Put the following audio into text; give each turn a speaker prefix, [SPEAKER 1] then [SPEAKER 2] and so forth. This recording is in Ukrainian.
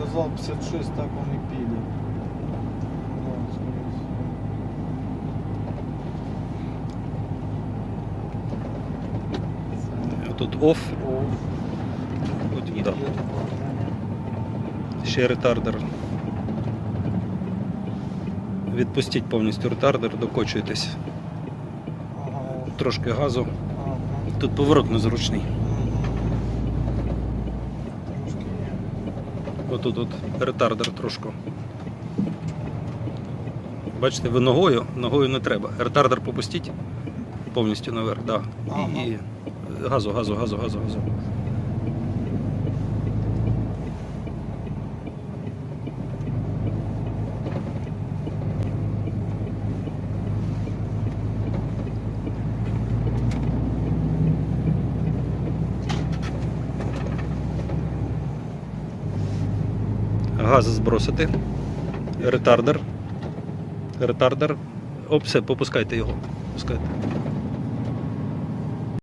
[SPEAKER 1] сказал 56, так он и пили. Да, всего.
[SPEAKER 2] Тут оф,
[SPEAKER 1] О,
[SPEAKER 2] от, да. ще ретардер. Відпустіть повністю ретардер, докочуєтесь.
[SPEAKER 1] Ага,
[SPEAKER 2] Трошки газу. Тут поворот незручний. Отут от ретардер трошку. Бачите, ви ногою, ногою не треба. Ретардер попустіть повністю наверх, да.
[SPEAKER 1] Ага.
[SPEAKER 2] І, і газу, газу, газу, газу, газу. Газ збросити. Ретардер. Ретардер. Оп, все, попускайте його. Пускайте.